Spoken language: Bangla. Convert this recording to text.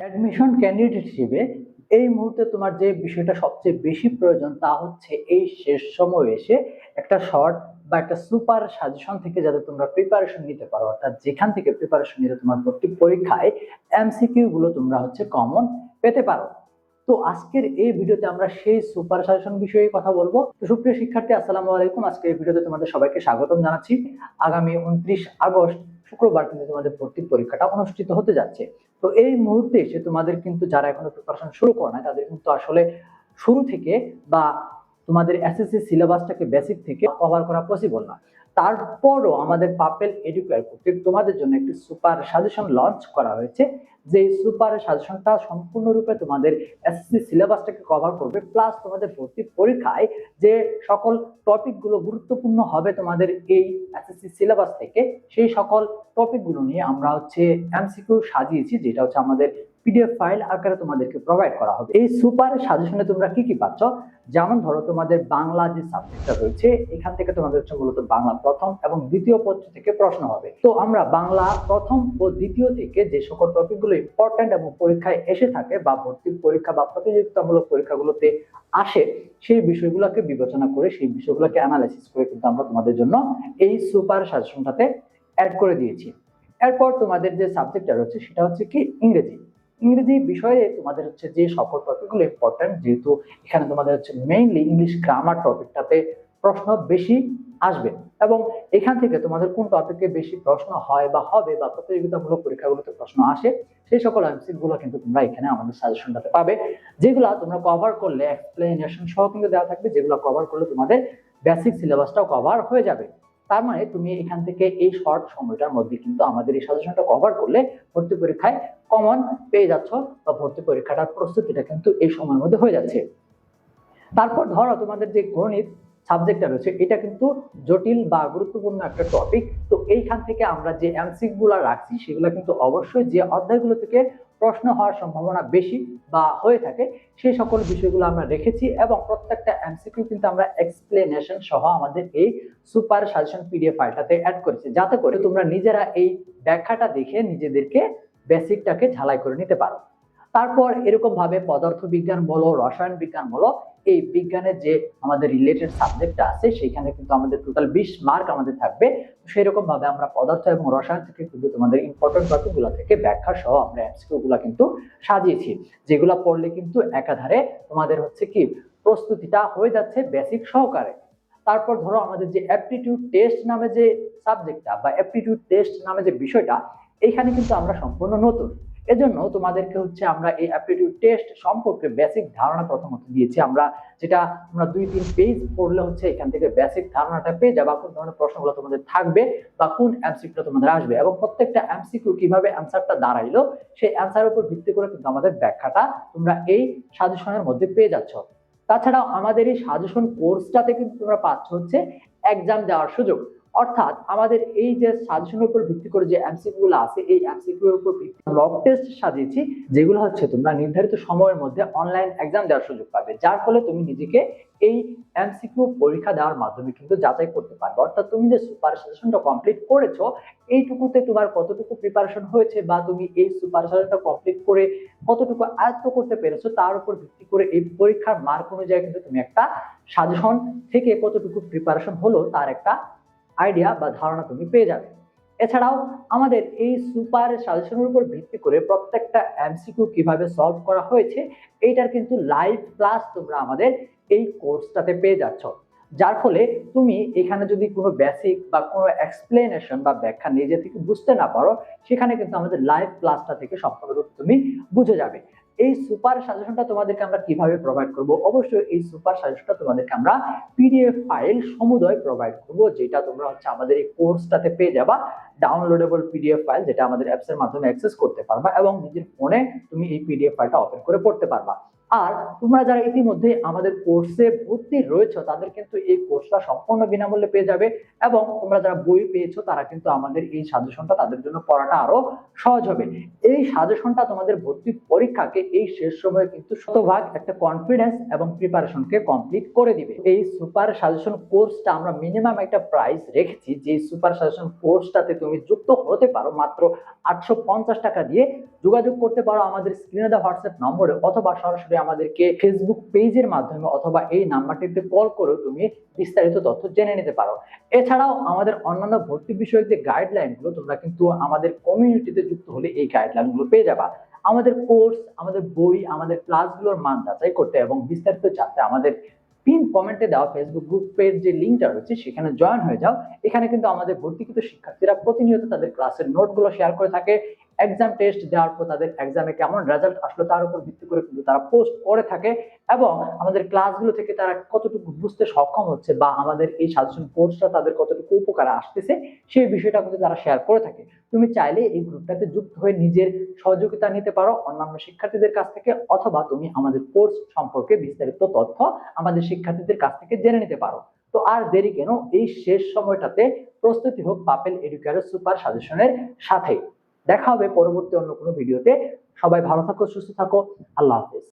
অ্যাডমিশন ক্যান্ডিডেট হিসেবে এই মুহূর্তে তোমার যে বিষয়টা সবচেয়ে বেশি প্রয়োজন তা হচ্ছে এই শেষ সময় এসে একটা শর্ট বা একটা সুপার সাজেশন থেকে যাতে তোমরা প্রিপারেশন নিতে পারো। অর্থাৎ যেখান থেকে প্রিপারেশন নিতে তোমার ভর্তি পরীক্ষায় এমসিকিউ গুলো তোমরা হচ্ছে কমন পেতে পারো। তো আজকের এই ভিডিওতে আমরা সেই সুপার সাজেশন বিষয়ে কথা বলব। তো সুপ্রিয় শিক্ষার্থী, আসসালামু আলাইকুম। আজকের এই ভিডিওতে তোমাদের সবাইকে স্বাগতম জানাচ্ছি। আগামী উনত্রিশ আগস্ট শুক্রবার কিন্তু তোমাদের ভর্তি পরীক্ষাটা অনুষ্ঠিত হতে যাচ্ছে। তো এই মুহূর্তে এসে তোমাদের কিন্তু যারা এখনও প্রিপারেশন শুরু করে না তাদের কিন্তু আসলে শুরু থেকে বা তোমাদের এসএসসি সিলেবাসটাকে বেসিক থেকে কভার করা পসিবল না তারপরও আমাদের পাপেল এডুকেয়ার কর্তৃক তোমাদের জন্য একটি সুপার সাজেশন লঞ্চ করা হয়েছে। যে সুপার সাজেশনটা সম্পূর্ণরূপে তোমাদের এসএসসি সিলেবাসটাকে কভার করবে প্লাস তোমাদের ভর্তি পরীক্ষায় যে সকল টপিকগুলো গুরুত্বপূর্ণ হবে তোমাদের এই এসএসসি সিলেবাস থেকে, সেই সকল টপিকগুলো নিয়ে আমরা হচ্ছে এমসিকিউ সাজিয়েছি, যেটা হচ্ছে আমাদের পিডিএফ ফাইল আকারে তোমাদেরকে প্রোভাইড করা হবে। এই সুপার সাজেশনে তোমরা কি কি পাচ্ছ? যেমন ধরো, তোমাদের বাংলা যে সাবজেক্টটা রয়েছে, এখান থেকে তোমাদের হচ্ছে মূলত বাংলা প্রথম এবং দ্বিতীয় পত্র থেকে প্রশ্ন হবে। তো আমরা বাংলা প্রথম ও দ্বিতীয় থেকে যে সকল টপিকগুলো ইম্পর্ট্যান্ট এবং পরীক্ষায় এসে থাকে বা ভর্তি পরীক্ষা বা প্রতিযোগিতামূলক পরীক্ষাগুলোতে আসে, সেই বিষয়গুলোকে বিবেচনা করে, সেই বিষয়গুলোকে অ্যানালাইসিস করে কিন্তু আমরা তোমাদের জন্য এই সুপার সাজেশনটাতে অ্যাড করে দিয়েছি। এরপর তোমাদের যে সাবজেক্টটা রয়েছে, সেটা হচ্ছে কি? ইংরেজি। ইংরেজি বিষয়ে তোমাদের হচ্ছে যে সকল টপিকগুলো ইম্পর্ট্যান্ট যেহেতু এখানে তোমাদের হচ্ছে মেইনলি ইংলিশ গ্রামার টপিকটাতে প্রশ্ন বেশি আসবে। এবং এখান থেকে তোমাদের কোন টপিকে বেশি প্রশ্ন হয় বা হবে বা প্রতিযোগিতামূলক পরীক্ষাগুলোতে প্রশ্ন আসে, সেই সকল এমসিকগুলো কিন্তু তোমরা এখানে আমাদের সাজেশনটাতে পাবে, যেগুলো তোমরা কভার করলে এক্সপ্লেনেশন সহ কিন্তু দেওয়া থাকবে, যেগুলো কভার করলে তোমাদের বেসিক সিলেবাসটাও কভার হয়ে যাবে। তার মানে তুমি এখান থেকে এই শর্ট সময়টার মধ্যে কিন্তু আমাদের এই সাজেশনটা কভার করলে ভর্তি পরীক্ষায় কমন পেয়ে যাচ্ছ বা ভর্তি পরীক্ষাটার প্রস্তুতিটা কিন্তু এই সময়ের মধ্যে হয়ে যাচ্ছে। তারপর ধরো তোমাদের যে গণিত সাবজেক্টটা রয়েছে, এটা কিন্তু জটিল বা গুরুত্বপূর্ণ একটা টপিক তো এইখান থেকে আমরা যে এমসিকগুলা রাখছি, সেগুলো কিন্তু অবশ্যই যে অধ্যায়গুলো থেকে প্রশ্ন হওয়ার সম্ভাবনা বেশি বা হয়ে থাকে সেই সকল বিষয়গুলো আমরা রেখেছি এবং প্রত্যেকটা এমসিকিউ কিন্তু আমরা এক্সপ্লেনেশন সহ আমাদের এই সুপার সাজেশন পিডিএফ ফাইলটাতে অ্যাড করেছি। যাতে করে তোমরা নিজেরা এই ব্যাখ্যাটা দেখে নিজেদেরকে বেসিকটাকে ঝালাই করে নিতে পারো। তারপর এরকম ভাবে পদার্থ বিজ্ঞান বলো, রসায়ন বিজ্ঞান বলো এই বিজ্ঞানের যে আমাদের রিলেটেড সাবজেক্টটা আছে, সেখানে কিন্তু আমাদের টোটাল বিশ মার্ক আমাদের থাকবে। সেই রকম ভাবে আমরা পদার্থ এবং রসায়ন থেকে কিন্তু তোমাদের ইম্পর্টেন্ট টপিকগুলো থেকে ব্যাখ্যা সহ আমরা এমসিকিউ গুলা কিন্তু সাজিয়েছি, যেগুলো পড়লে কিন্তু একাধারে তোমাদের হচ্ছে কি, প্রস্তুতিটা হয়ে যাচ্ছে বেসিক সহকারে। তারপর ধরো আমাদের যে অ্যাপটিটিউড টেস্ট নামে যে সাবজেক্টটা বা অ্যাপটিটিউড টেস্ট নামে যে বিষয়টা এইখানে কিন্তু আমরা সম্পূর্ণ নতুন। এজন্য তোমাদেরকে হচ্ছে আমরা এই অ্যাপটিটিউড টেস্ট সম্পর্কে বেসিক ধারণা প্রথমত দিয়েছি। আমরা যেটা তোমরা দুই, তিন পেজ পড়লে হচ্ছে এখান থেকে বেসিক ধারণাটা পেয়ে যাবা কোন ধরনের প্রশ্নগুলো তোমাদের থাকবে বা কোন এমসিকিউ তোমাদের আসবে এবং প্রত্যেকটা এমসিকিউ কীভাবে অ্যান্সারটা দাঁড়াইলো সেই অ্যান্সারের উপর ভিত্তি করে কিন্তু আমাদের ব্যাখ্যাটা তোমরা এই সাজেশনের মধ্যে পেয়ে যাচ্ছ। তাছাড়াও আমাদের এই সাজেশন কোর্সটাতে কিন্তু তোমরা পাচ্ছ হচ্ছে এক্সাম দেওয়ার সুযোগ। অর্থাৎ আমাদের এই যে সাজেশনের উপর ভিত্তি করে যে এমসিকিউ গুলো আছে, এই এমসিকিউ এর উপর ভিত্তি মক টেস্ট সাজিয়েছি, যেগুলো হচ্ছে তোমরা নির্ধারিত সময়ের মধ্যে অনলাইন এক্সাম দেওয়ার সুযোগ পাবে, যার ফলে তুমি নিজেকে এই এমসিকিউ পরীক্ষা দেওয়ার মাধ্যমে কিন্তু যাচাই করতে পারবে। অর্থাৎ তুমি যে সুপার সাজেশনটা কমপ্লিট করেছ, এইটুকুতে তোমার কতটুকু প্রিপারেশন হয়েছে বা তুমি এই সুপার সাজেশনটা কমপ্লিট করে কতটুকু আয়ত্ত করতে পেরেছ, তার উপর ভিত্তি করে এই পরীক্ষার মার্ক অনুযায়ী কিন্তু তুমি একটা সাজেশন থেকে কতটুকু প্রিপারেশন হলো, তার একটা আইডিয়া বা ধারণা তুমি পেয়ে যাবে। এছাড়াও আমাদের এই সুপার সাজেশনের উপর ভিত্তি করে প্রত্যেকটা এমসিকিউ কীভাবে সলভ করা হয়েছে, এইটার কিন্তু লাইভ ক্লাস তোমরা আমাদের এই কোর্সটাতে পেয়ে যাচ্ছ। যার ফলে তুমি এখানে যদি কোনো বেসিক বা কোনো এক্সপ্লেনেশন বা ব্যাখ্যা নিজে থেকে বুঝতে না পারো, সেখানে কিন্তু আমাদের লাইভ ক্লাসটা থেকে সম্পূর্ণরূপে তুমি বুঝে যাবে। এই সুপার সাজেশনটা তোমাদেরকে আমরা কীভাবে প্রোভাইড করব? অবশ্যই এই সুপার সাজেশনটা তোমাদেরকে আমরা পিডিএফ ফাইল সমুদয় প্রোভাইড করব, যেটা তোমরা হচ্ছে আমাদের এই কোর্সটাতে পেয়ে যাবা। ডাউনলোডেবল পিডিএফ ফাইল যেটা আমাদের অ্যাপসের মাধ্যমে অ্যাক্সেস করতে পারবা এবং নিজের ফোনে তুমি এই পিডিএফ ফাইলটা ওপেন করে পড়তে পারবা। আর তোমরা যারা ইতিমধ্যে আমাদের কোর্সে ভর্তি রয়েছে, তাদের কিন্তু এই কোর্সটা সম্পূর্ণ বিনামূল্যে পেয়ে যাবে এবং তোমরা যারা বই পেয়েছ, তারা কিন্তু আমাদের এই সাজেশনটা তাদের জন্য পড়াটা আরও সহজ হবে। এই সাজেশনটা তোমাদের ভর্তি পরীক্ষাকে এই শেষ সময়ে কিন্তু শতভাগ একটা কনফিডেন্স এবং প্রিপারেশনকে কমপ্লিট করে দিবে। এই সুপার সাজেশন কোর্সটা আমরা মিনিমাম একটা প্রাইস রেখেছি যে সুপার সাজেশন কোর্সটাতে তুমি যুক্ত হতে পারো মাত্র আটশো পঞ্চাশ টাকা দিয়ে যোগাযোগ করতে পারো আমাদের স্ক্রিনে দেওয়া হোয়াটসঅ্যাপ নম্বরে অথবা সরাসরি আমাদেরকে ফেসবুক পেজের মাধ্যমে অথবা এই নাম্বারটিতে কল করেও তুমি বিস্তারিত তথ্য জেনে নিতে পারো। এছাড়াও আমাদের অন্যান্য ভর্তি বিষয়ক যে গাইডলাইনগুলো তোমরা কিন্তু আমাদের কমিউনিটিতে যুক্ত হলে এই গাইডলাইনগুলো পেয়ে যাবা। আমাদের কোর্স আমাদের বই, আমাদের ক্লাসগুলোর মান যাচাই করতে এবং বিস্তারিত জানতে আমাদের পিন কমেন্টে দেওয়া ফেসবুক গ্রুপের যে লিঙ্কটা রয়েছে সেখানে জয়েন হয়ে যাও। এখানে কিন্তু আমাদের ভর্তিকৃত শিক্ষার্থীরা প্রতিনিয়ত তাদের ক্লাসের নোটগুলো শেয়ার করে থাকে এক্সাম টেস্ট দেওয়ার পর তাদের এক্সামে কেমন রেজাল্ট আসলো তার উপর ভিত্তি করে কিন্তু তারা পোস্ট করে থাকে এবং আমাদের ক্লাসগুলো থেকে তারা কতটুকু বুঝতে সক্ষম হচ্ছে বা আমাদের এই সাজেশন কোর্সটা তাদের কতটুকু উপকারে আসতেছে সেই বিষয়টা কিন্তু তারা শেয়ার করে থাকে। তুমি চাইলে এই গ্রুপটাতে যুক্ত হয়ে নিজের সহযোগিতা নিতে পারো অন্যান্য শিক্ষার্থীদের কাছ থেকে অথবা তুমি আমাদের কোর্স সম্পর্কে বিস্তারিত তথ্য আমাদের শিক্ষার্থীদের কাছ থেকে জেনে নিতে পারো। তো আর দেরি কেন? এই শেষ সময়টাতে প্রস্তুতি হোক পাপেল এডুকেয়ার সুপার সাজেশনের সাথে। দেখা হবে পরবর্তী অন্য কোনো ভিডিওতে। সবাই ভালো থাকো সুস্থ থাকো। আল্লাহ হাফেজ।